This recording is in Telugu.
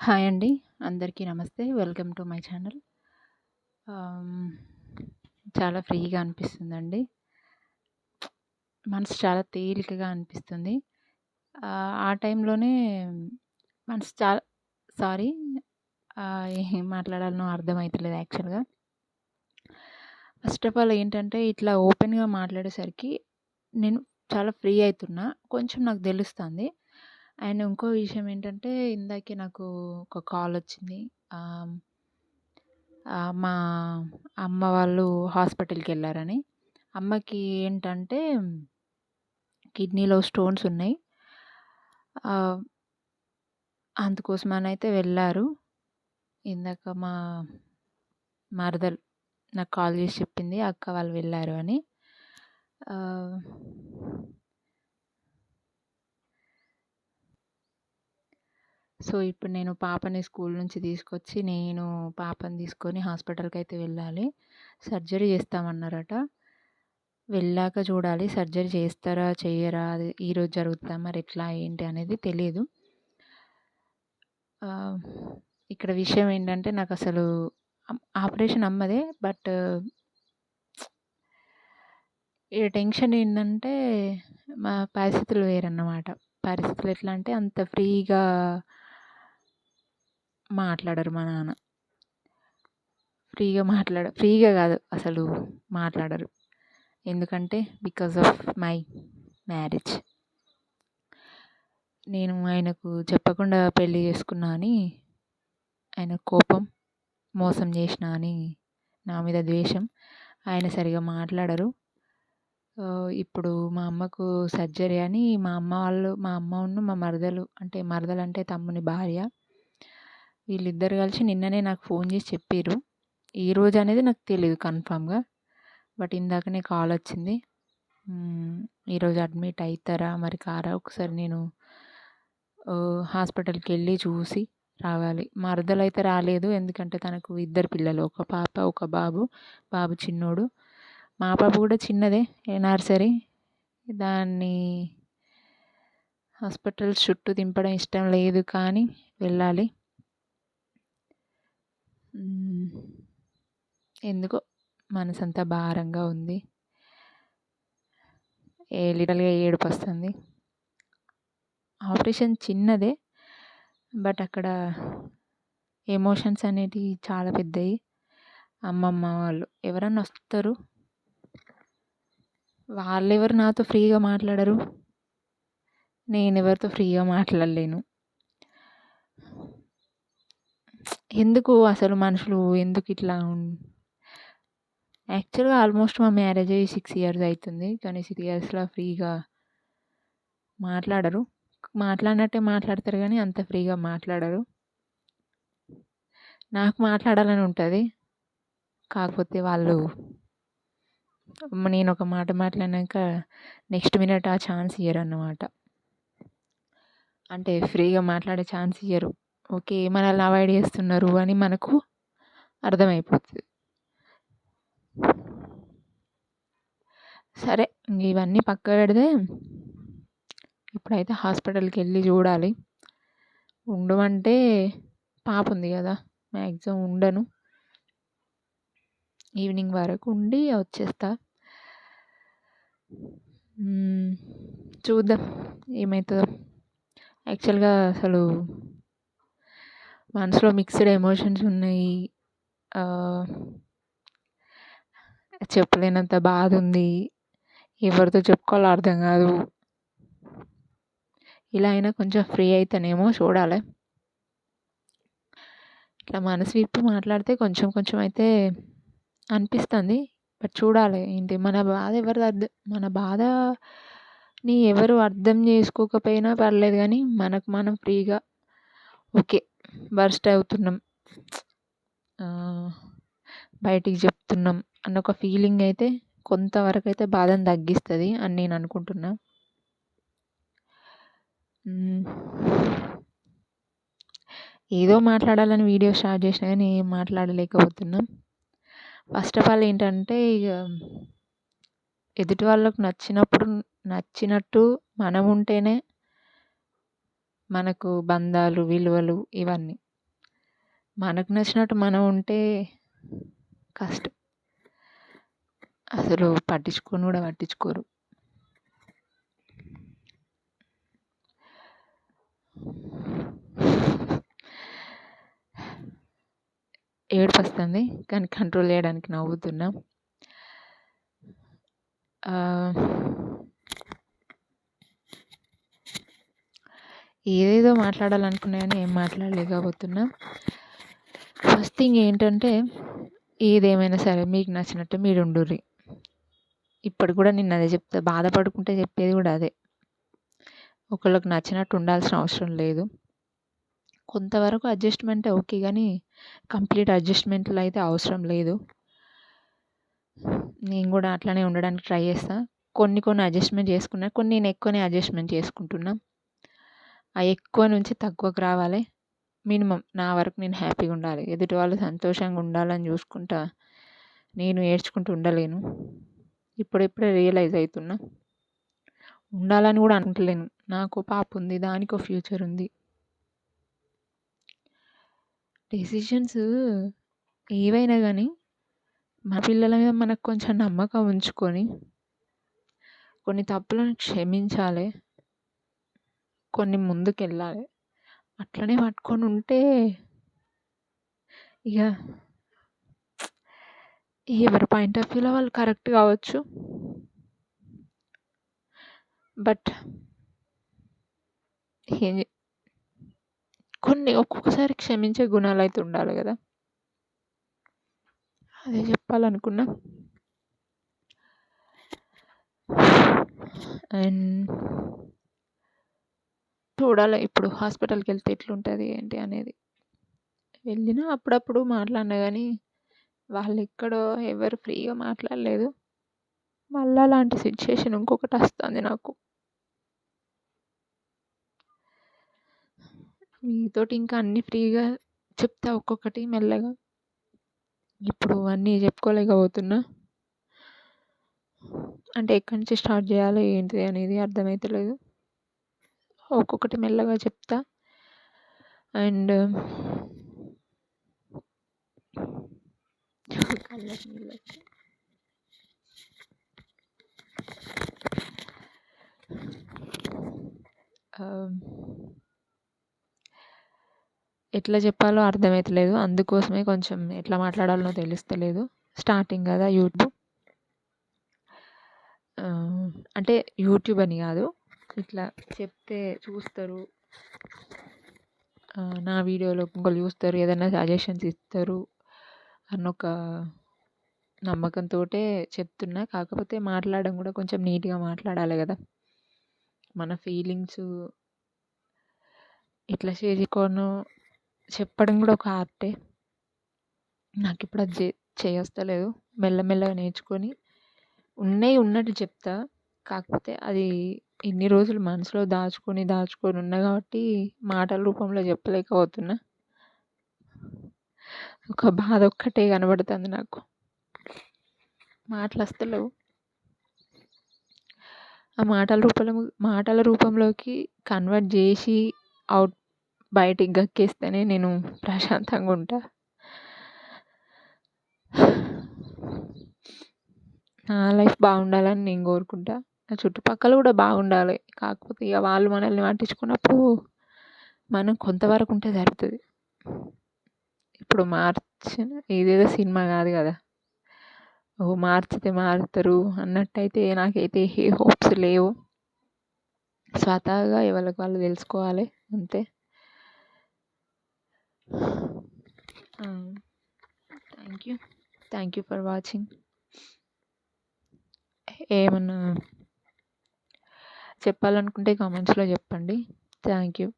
హాయ్ అండి. అందరికీ నమస్తే. Welcome to my channel. చాలా ఫ్రీగా అనిపిస్తుందండి. మనసు చాలా తేలికగా అనిపిస్తుంది. ఆ టైంలోనే మనసు చాలా సారీ ఏం మాట్లాడాలనో అర్థమవుతలేదు యాక్చువల్‌గా. ఫస్ట్ ఆఫ్ ఆల్ ఏంటంటే, ఇట్లా ఓపెన్‌గా మాట్లాడేసరికి నేను చాలా ఫ్రీ అవుతున్నా కొంచెం నాకు తెలుస్తుంది. అండ్ ఇంకో విషయం ఏంటంటే, ఇందాకే నాకు ఒక కాల్ వచ్చింది మా అమ్మ వాళ్ళు హాస్పిటల్కి వెళ్ళారని అమ్మకి ఏంటంటే కిడ్నీలో స్టోన్స్ ఉన్నాయి. ఆహ్ అందుకోసమనైతే వెళ్ళారు ఇందాక మా మరదలు నాకు కాల్ చేసి చెప్పింది. అక్క వాళ్ళు వెళ్ళారు అని. సో, ఇప్పుడు నేను పాపని స్కూల్ నుంచి తీసుకొచ్చి, నేను పాపని తీసుకొని హాస్పిటల్కి అయితే వెళ్ళాలి. సర్జరీ చేస్తామన్నారట. వెళ్ళాక చూడాలి. సర్జరీ చేస్తారా? చేయరా అది ఈరోజు జరుగుతదా? మరి ఎట్లా ఏంటి అనేది తెలియదు ఇక్కడ విషయం ఏంటంటే నాకు అసలు ఆపరేషన్ అమ్మదే. బట్ ఈ టెన్షన్ ఏంటంటే మా పరిస్థితులు వేరన్నమాట. పరిస్థితులు ఎట్లా అంటే అంత ఫ్రీగా మాట్లాడరు మా నాన్న. ఫ్రీగా మాట్లాడ ఫ్రీగా కాదు అసలు మాట్లాడరు. ఎందుకంటే బికాస్ ఆఫ్ మై మ్యారేజ్. నేను ఆయనకు చెప్పకుండా పెళ్ళి చేసుకున్నా అని ఆయన కోపం, మోసం చేసినా అని నా మీద ద్వేషం. ఆయన సరిగా మాట్లాడరు. ఇప్పుడు మా అమ్మకు సర్జరీ అని మా అమ్మ వాళ్ళు మా అమ్మను, మా మరదలు అంటే మరదలంటే తమ్ముని భార్య. వీళ్ళిద్దరు కలిసి నిన్ననే నాకు ఫోన్ చేసి చెప్పిర్రు. రోజు అనేది నాకు తెలియదు కన్ఫర్మ్‌గా. బట్ ఇందాకనే కాల్ వచ్చింది ఈరోజు అడ్మిట్ అవుతారా మరి కారా? ఒకసారి నేను హాస్పిటల్కి వెళ్ళి చూసి రావాలి. మరదలైతే రాలేదు. ఎందుకంటే తనకు ఇద్దరు పిల్లలు. ఒక పాప, ఒక బాబు. బాబు చిన్నోడు. మా పాప కూడా చిన్నదే. నర్సరీ. దాన్ని హాస్పిటల్స్ చుట్టూ దింపడం ఇష్టం లేదు కానీ వెళ్ళాలి. ఎందుకో ఎందుకో మనసంతా భారంగా ఉంది. ఏ లీటర్లుగా ఏడుపు వస్తుంది ఆపరేషన్ చిన్నదే. బట్ అక్కడ ఎమోషన్స్ అనేటివి చాలా పెద్దవి అమ్మమ్మ వాళ్ళు ఎవరన్నా వస్తారు. వాళ్ళెవరు నాతో ఫ్రీగా మాట్లాడరు. నేను ఎవరితో ఫ్రీగా మాట్లాడలేను. ఎందుకు అసలు మనుషులు ఎందుకు ఇట్లా యాక్చువల్‌గా ఆల్మోస్ట్ మా మ్యారేజ్ అయ్యి సిక్స్ ఇయర్స్ అవుతుంది కానీ సిక్స్ ఇయర్స్‌లో ఫ్రీగా మాట్లాడరు. మాట్లాడినట్టే మాట్లాడతారు కానీ అంత ఫ్రీగా మాట్లాడరు. నాకు మాట్లాడాలని ఉంటుంది కాకపోతే వాళ్ళు నేను ఒక మాట మాట్లాడినాక నెక్స్ట్ మినిట్ ఆ ఛాన్స్ ఇయ్యరన్నమాట. అంటే ఫ్రీగా మాట్లాడే ఛాన్స్ ఇయ్యరు. ఓకే. మనల్ని అవాయిడ్ చేస్తున్నారు అని మనకు అర్థమైపోతుంది సరే ఇవన్నీ పక్క పెడితే ఇప్పుడైతే హాస్పిటల్కి వెళ్ళి చూడాలి. ఉండమంటే పాప ఉంది కదా! మ్యాక్సిమం ఉండను. ఈవినింగ్ వరకు ఉండి వచ్చేస్తా. చూద్దాం ఏమవుతుందో యాక్చువల్‌గా అసలు మనసులో మిక్స్డ్ ఎమోషన్స్ ఉన్నాయి. చెప్పలేనంత బాధ ఉంది ఎవరితో చెప్పుకోవాలో అర్థం కాదు. ఇలా అయినా కొంచెం ఫ్రీ అయితానేమో చూడాలి. ఇట్లా మనసు విప్పి మాట్లాడితే కొంచెం కొంచెం అయితే అనిపిస్తుంది. బట్ చూడాలి ఏంటి మన బాధ ఎవరిది అర్థం మన బాధని ఎవరు అర్థం చేసుకోకపోయినా పర్లేదు కానీ మనకు మనం ఫ్రీగా ఓకే. బర్స్ట్ అవుతున్నాం. బయటికి చెప్తున్నాం అన్న ఒక ఫీలింగ్ అయితే కొంతవరకైతే బాధను తగ్గిస్తుంది అని నేను అనుకుంటున్నా. ఏదో మాట్లాడాలని వీడియో స్టార్ట్ చేసినా కానీ ఏం మాట్లాడలేకపోతున్నాం ఫస్ట్ ఆఫ్ ఆల్ ఏంటంటే ఇక ఎదుటి వాళ్ళకు నచ్చినప్పుడు నచ్చినట్టు మనం ఉంటేనే మనకు బంధాలు, విలువలు ఇవన్నీ. మనకు నచ్చినట్టు మనం ఉంటే కష్టం. అసలు పట్టించుకొని కూడా పట్టించుకోరు. ఏడుపు వస్తుంది కానీ కంట్రోల్ చేయడానికి నవ్వుతున్నా. ఏదేదో మాట్లాడాలనుకున్నా ఏం మాట్లాడలేకపోతున్నా. ఫస్ట్ థింగ్ ఏంటంటే ఏదేమైనా సరే మీకు నచ్చినట్టు మీరు ఉండుర్రి. ఇప్పుడు కూడా నేను అదే చెప్తా బాధపడుకుంటే చెప్పేది కూడా అదే. ఒకళ్ళకి నచ్చినట్టు ఉండాల్సిన అవసరం లేదు. కొంతవరకు అడ్జస్ట్మెంట్ ఓకే కానీ కంప్లీట్ అడ్జస్ట్మెంట్లు అయితే అవసరం లేదు. నేను కూడా అట్లానే ఉండడానికి ట్రై చేస్తా. కొన్ని కొన్ని అడ్జస్ట్మెంట్ చేసుకున్నా కొన్ని నేను ఎక్కువనే అడ్జస్ట్మెంట్ చేసుకుంటున్నా. ఎక్కువ నుంచి తక్కువకు రావాలి. మినిమం నా వరకు నేను హ్యాపీగా ఉండాలి. ఎదుటి వాళ్ళు సంతోషంగా ఉండాలని చూసుకుంటా నేను ఏడ్చుకుంటూ ఉండలేను. ఇప్పుడిప్పుడే రియలైజ్ అవుతున్నా ఉండాలని కూడా అనుకుంటలేను. నాకు పాప ఉంది దానికో ఫ్యూచర్ ఉంది. డెసిషన్స్ ఏవైనా కానీ మన పిల్లల మీద మనకు కొంచెం నమ్మకం ఉంచుకొని కొన్ని తప్పులను క్షమించాలి. కొన్ని ముందుకెళ్ళాలి. అట్లనే పట్టుకొని ఉంటే ఇక ఎవరి పాయింట్ ఆఫ్ వ్యూలో వాళ్ళు కరెక్ట్ కావచ్చు. బట్ ఏం కొన్ని ఒక్కొక్కసారి క్షమించే గుణాలు అయితే ఉండాలి కదా. అదే చెప్పాలనుకున్నా. అండ్ చూడాలి. ఇప్పుడు హాస్పిటల్కి వెళ్తే ఎట్లుంటుంది ఏంటి అనేది. వెళ్ళినా అప్పుడప్పుడు మాట్లాడినా కానీ వాళ్ళు ఎక్కడో ఎవరు ఫ్రీగా మాట్లాడలేదు. మళ్ళీ అలాంటి సిచ్యుయేషన్ ఇంకొకటి వస్తుంది నాకు. మీతోటి ఇంకా అన్నీ ఫ్రీగా చెప్తా ఒక్కొక్కటి మెల్లగా. ఇప్పుడు అన్నీ చెప్పుకోలేకపోతున్నా. అంటే ఎక్కడి నుంచి స్టార్ట్ చేయాలి ఏంటిది అనేది అర్థమవుతలేదు ఒక్కొక్కటి మెల్లగా చెప్తా. అండ్ ఎట్లా చెప్పాలో అర్థమవుతలేదు అందుకోసమే కొంచెం ఎట్లా మాట్లాడాలో తెలుస్తలేదు. స్టార్టింగ్ కదా యూట్యూబ్. అంటే యూట్యూబ్ అని కాదు. ఇట్లా చెప్తే చూస్తారు. నా వీడియోలో ఇంకొకరు చూస్తారు ఏదైనా సజెషన్స్ ఇస్తారు అన్న ఒక నమ్మకంతో చెప్తున్నా. కాకపోతే మాట్లాడడం కూడా కొంచెం నీట్గా మాట్లాడాలి కదా. మన ఫీలింగ్స్ ఎట్లా షేర్ చెప్పడం కూడా ఒక ఆర్టే నాకు ఇప్పుడు అది చేయొస్తలేదు. మెల్లమెల్లగా నేర్చుకొని ఉన్నాయి ఉన్నట్టు చెప్తా. కాకపోతే అది ఇన్ని రోజులు మనసులో దాచుకొని దాచుకొని ఉన్నా కాబట్టి మాటల రూపంలో చెప్పలేకపోతున్నా. ఒక బాధ ఒక్కటే కనబడుతుంది నాకు. మాటలు అస్తలేవు ఆ మాటల రూపంలో మాటల రూపంలోకి కన్వర్ట్ చేసి అవుట్ బయటికి గక్కేస్తేనే నేను ప్రశాంతంగా ఉంటా. నా లైఫ్ బాగుండాలని నేను కోరుకుంటా. చుట్టుపక్కల కూడా బాగుండాలి. కాకపోతే ఇక వాళ్ళు మనల్ని పట్టించుకున్నప్పుడు మనం కొంతవరకు ఉంటే సరిపోతుంది. ఇప్పుడు మార్చిన ఇదేదో సినిమా కాదు కదా. ఓ మార్చితే మారుతారు అన్నట్టయితే నాకైతే ఏ హోప్స్ లేవు. స్వతహాగా ఎవరికి వాళ్ళు తెలుసుకోవాలి అంతే. Thank you thank you for watching ఏమన్నా చెప్పాలనుకుంటే కామెంట్స్లో చెప్పండి. Thank you